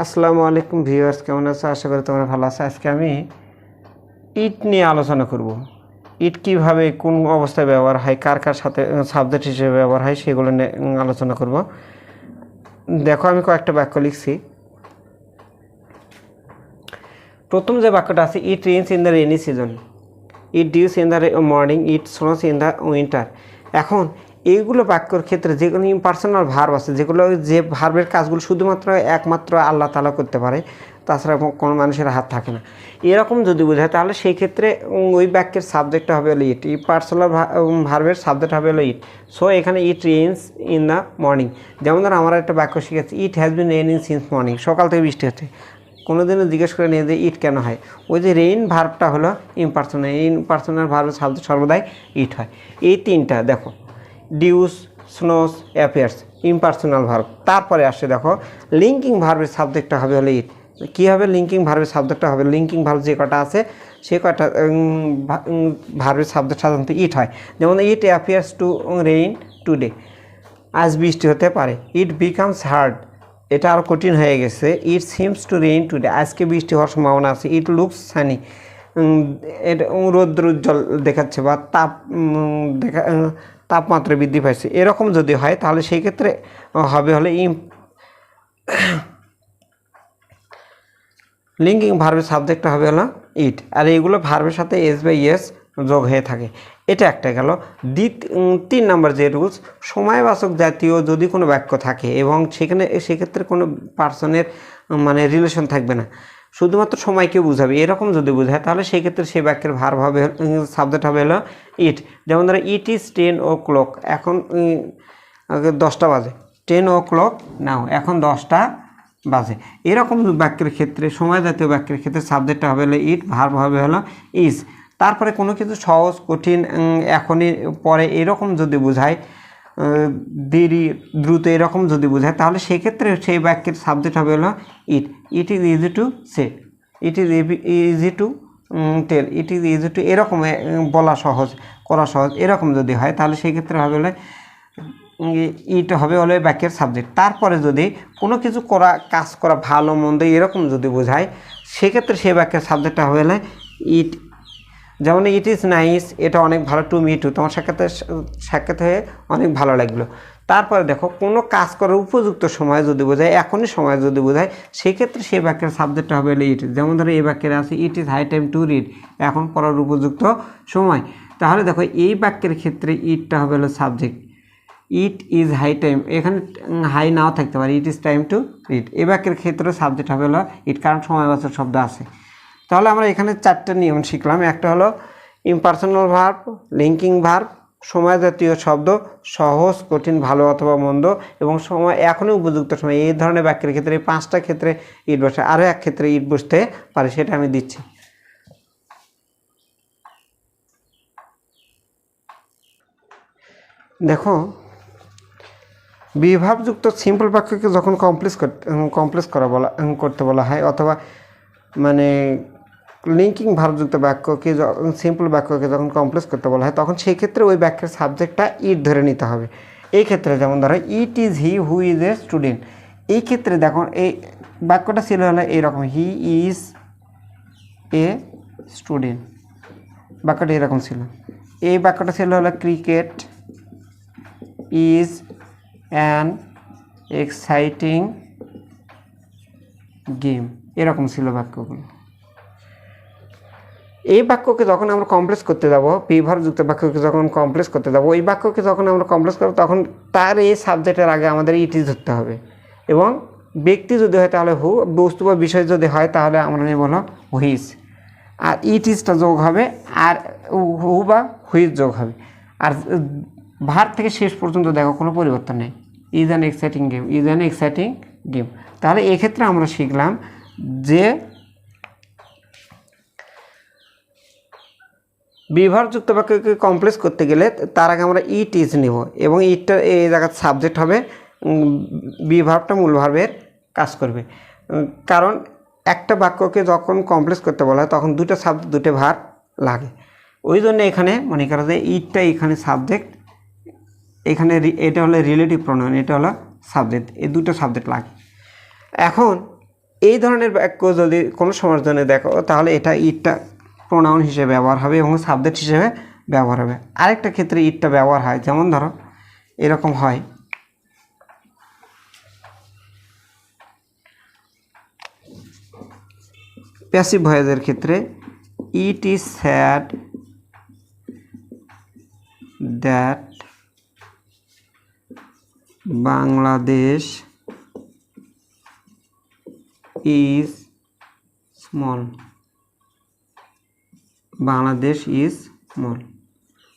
আসসালামু আলাইকুম ভিউয়ার্স, কেমন আছো? আশা করি তোমরা ভালো আছো। আজকে আমি ইট নিয়ে আলোচনা করব। ইট কীভাবে, কোন অবস্থায় ব্যবহার হয়, কার কার সাথে সাবজেক্ট হিসেবে ব্যবহার হয়, সেগুলো নিয়ে আলোচনা করব। দেখো, আমি কয়েকটা বাক্য লিখছি। প্রথম যে বাক্যটা আছে it rains in the rainy season it dews in the morning it snows in the winter এখন এইগুলো বাক্যর ক্ষেত্রে যেগুলো ইম্পার্সোনাল ভার্ব আছে, যেগুলো যে ভার্বের কাজগুলো শুধুমাত্র একমাত্র আল্লাহ তালা করতে পারে, তাছাড়া কোনো মানুষের হাত থাকে না। এরকম যদি বোঝায়, তাহলে সেই ক্ষেত্রে ওই বাক্যের সাবজেক্টটা হবে হলো ইট এই পার্সোনাল ভার্বের সাবজেক্ট হবে হলো ইট সো এখানে it rains in the morning যেমন ধর আমরা একটা বাক্য শিখেছি it has been raining since morning সকাল থেকে বৃষ্টি হচ্ছে। কোনো দিনও জিজ্ঞেস করে নিয়ে যে ইট কেন হয়? ওই যে রেইন ভার্বটা হলো ইম্পার্সোনাল ইম্পার্সোনাল ভার্বের সাবজেক্ট সর্বদাই ইট হয়। এই তিনটা, দেখো। Dews, snows appears impersonal verb. তারপরে আসছে দেখো, লিঙ্কিং ভার্বের সাবজেক্টটা হবে হলে ইট। কী হবে? লিঙ্কিং ভার্বের সাবজেক্টটা হবে লিঙ্কিং ভার্ব যে কটা আছে, সে কটা ভার্বের সাবজেক্ট সাধারণত ইট হয়। যেমন it appears to rain today. আজ বৃষ্টি হতে পারে। It becomes hard. এটা আরও কঠিন হয়ে গেছে। It seems to rain today. আজকে বৃষ্টি হওয়ার সম্ভাবনা আছে। It looks sunny. এটা রৌদ্র উজ্জ্বল দেখাচ্ছে বা তাপ দেখা তাপমাত্রা বৃদ্ধি পাইছে। এরকম যদি হয়, তাহলে সেই ক্ষেত্রে হবে হলে ইম লিঙ্কিং ভার্বের সাবজেক্টটা হবে হলো ইট আর এইগুলো ভার্বের সাথে এস বাই এস যোগ হয়ে থাকে। এটা একটা গেল। দ্বিত তিন নম্বর যে রুলস সময়বাচক জাতীয় যদি কোনো বাক্য থাকে এবং সেখানে, সেক্ষেত্রে কোনো পার্সনের মানে রিলেশন থাকবে না। শুধুমাত্র সময়কে বুঝাবে, এরকম যদি বোঝায়, তাহলে সেই ক্ষেত্রে সেই বাক্যের ভার্ব হবে সাবজেক্ট হবে হলো ইট যেমন ধরো it is ten o'clock এখন দশটা বাজে টেন ও ক্লক নাও এখন দশটা বাজে। এরকম বাক্যের ক্ষেত্রে, সময় জাতীয় বাক্যের ক্ষেত্রে সাবজেক্টটা হবে হলো ইট ভার্ব হবে হলো ইজ তারপরে কোনো কিছু সহজ, কঠিন এখনই, পরে এরকম যদি বোঝায় দেরি, দ্রুত এরকম যদি বোঝায়, তাহলে সেক্ষেত্রে সেই বাক্যের সাবজেক্ট হবে হলো it it is easy to say it is easy to tell it is easy to এরকম বলা সহজ, করা সহজ, এরকম যদি হয়, তাহলে সেক্ষেত্রে হবে হলে ইট হবে হলো বাক্যের সাবজেক্ট তারপরে যদি কোনো কিছু করা, কাজ করা ভালো, মন্দ এরকম যদি বোঝায়, সেক্ষেত্রে সেই বাক্যের সাবজেক্টটা হবে হলে ইট যেমন ইট ইজ নাইস এটা অনেক ভালো টু মি টু তোমার সাক্ষাতে সাক্ষাৎ হয়ে অনেক ভালো লাগল। তারপরে দেখো, কোনো কাজ করার উপযুক্ত সময় যদি বোঝায়, এখনই সময় যদি বোঝায়, সেক্ষেত্রে সেই বাক্যের সাবজেক্টটা হবে হলো ইট যেমন ধরো, এই বাক্যের আছে it is high time to read এখন পড়ার উপযুক্ত সময়। তাহলে দেখো, এই বাক্যের ক্ষেত্রে ইটটা হবে হলো subject it is high time এখানে হাই নাও থাকতে পারে it is time to read এ বাক্যের ক্ষেত্রে সাবজেক্ট হবে হলো ইট কারণ সময়বাচক শব্দ আছে। তাহলে আমরা এখানে চারটে নিয়ম শিখলাম। একটা হলো ইম্পার্সোনাল ভার্ব লিঙ্কিং ভার্ব সময় জাতীয় শব্দ, সহজ, কঠিন, ভালো অথবা মন্দ, এবং সময় এখনই উপযুক্ত সময়। এই ধরনের বাক্যের ক্ষেত্রে পাঁচটা ক্ষেত্রে ইট বসে, আরও এক ক্ষেত্রে ইট বসতে পারে, সেটা আমি দিচ্ছি। দেখো, বিভাবযুক্ত সিম্পল বাক্যকে যখন কমপ্লেক্স করতে কমপ্লেক্স করা বলা করতে বলা হয়, অথবা মানে লিঙ্কিং ভার্বযুক্ত বাক্যকে যখন সিম্পল বাক্যকে যখন কমপ্লেক্স করতে বলা হয়, তখন সেই ক্ষেত্রে ওই বাক্যের সাবজেক্টটা ইট ধরে নিতে হবে। এই ক্ষেত্রে যেমন ধরো it is he who is a student এই ক্ষেত্রে দেখো, এই বাক্যটা ছিল হলো এইরকম হি ইজ এ স্টুডেন্ট বাক্যটা এরকম ছিল। এই বাক্যটা ছিল হলো cricket is an exciting game এরকম ছিল বাক্যগুলো। এই বাক্যকে যখন আমরা কমপ্লেক্স করতে যাব বিভারযুক্ত বাক্যকে যখন কমপ্লেক্স করতে যাব, ওই বাক্যকে যখন আমরা কমপ্লেক্স করব, তখন তার এই সাবজেক্টের আগে আমাদের ইটি ধরতে হবে। এবং ব্যক্তি যদি হয় তাহলে হু বস্তু বা বিষয় যদি হয় তাহলে আমরা নেব হলো হুইস আর ইট ইজটা যোগ হবে, আর হু বা হুইস যোগ হবে। আর ভার থেকে শেষ পর্যন্ত দেখো, কোনো পরিবর্তন নেই। Is an exciting game is an exciting game তাহলে এক্ষেত্রে আমরা শিখলাম যে বিভারযুক্ত বাক্যকে কমপ্লেক্স করতে গেলে তার আগে আমরা ইট ইজ নেব এবং ইটটা এই জায়গার সাবজেক্ট হবে বিভাবটা মূল ভার্বের কাজ করবে। কারণ একটা বাক্যকে যখন কমপ্লেক্স করতে বলা হয়, তখন দুটো সাবজেক্ট দুটো ভার লাগে। ওই জন্য এখানে মনে করা যায় ইটটা এখানে সাবজেক্ট এখানে এটা হলো রিলেটিভ প্রণয়ন এটা হলো সাবজেক্ট এই দুটো সাবজেক্ট লাগে। এখন এই ধরনের বাক্য যদি কোনো সময়ের জন্য দেখো, তাহলে এটা ইটটা প্রোনাউন হিসেবে ব্যবহার হবে এবং সাবজেক্ট হিসেবে ব্যবহার হবে। আরেকটা ক্ষেত্রে ইটটা ব্যবহার হয়, যেমন ধরো, এরকম হয়। প্যাসিভ ভয়েসের ক্ষেত্রে it is sad that Bangladesh is small Bangladesh is small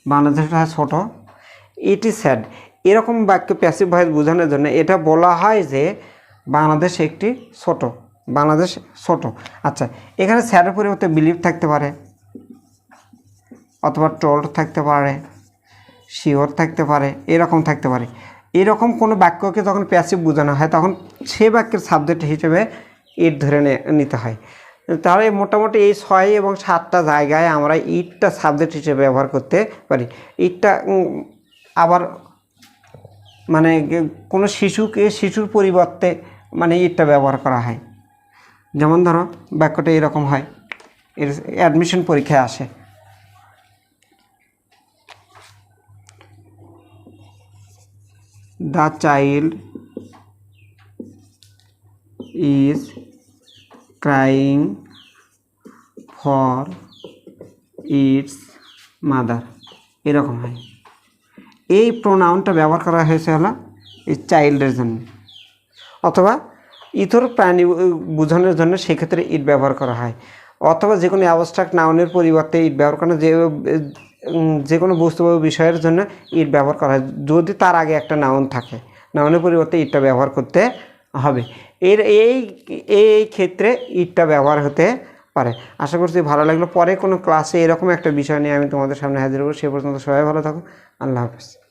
বাংলাদেশটা ছোট। ইট ইজ স্যাড এরকম বাক্য প্যাসিভ ভয়েস বোঝানোর জন্য এটা বলা হয় যে বাংলাদেশ একটি ছোট। বাংলাদেশ ছোট। আচ্ছা এখানে স্যাডের পরিবর্তে বিলিভ থাকতে পারে। অথবা টোল্ড থাকতে পারে। শিওর থাকতে পারে। এরকম থাকতে পারে। এরকম কোনো বাক্যকে যখন প্যাসিভ বোঝানো হয়, তখন সে বাক্যের সাবজেক্ট হিসেবে ইট ধরে নিতে হয়। তাহলে মোটামুটি এই ছয় এবং সাতটা জায়গায় আমরা ইটটা সাবজেক্ট হিসেবে ব্যবহার করতে পারি। ইটটা আবার মানে কোনো শিশুকে, শিশুর পরিবর্তে মানে ইটটা ব্যবহার করা হয়। যেমন ধরো, বাক্যটা এরকম হয়, এর অ্যাডমিশন পরীক্ষায় আসে। The child is crying for its mother এরকম হয়। এই প্রোনাউনটা ব্যবহার করা হয়েছে হলো এই চাইল্ডের জন্য। অথবা ইথর প্রাণী বোঝানোর জন্য সেক্ষেত্রে ইট ব্যবহার করা হয়। অথবা যে কোনো অ্যাবস্ট্রাক্ট নাউনের পরিবর্তে ইট ব্যবহার করা যে যে কোনো বস্তু বা বিষয়ের জন্য ইট ব্যবহার করা হয়। যদি তার আগে একটা নাউন থাকে নাউনের পরিবর্তে ইটটা ব্যবহার করতে হবে। এর এই এই ক্ষেত্রে ইটটা ব্যবহার হতে পারে। আশা করছি ভালো লাগল। পরে কোনো ক্লাসে এরকম একটা বিষয় নিয়ে আমি তোমাদের সামনে হাজির করব সে পর্যন্ত সবাই ভালো থাকো। আল্লাহ হাফেজ।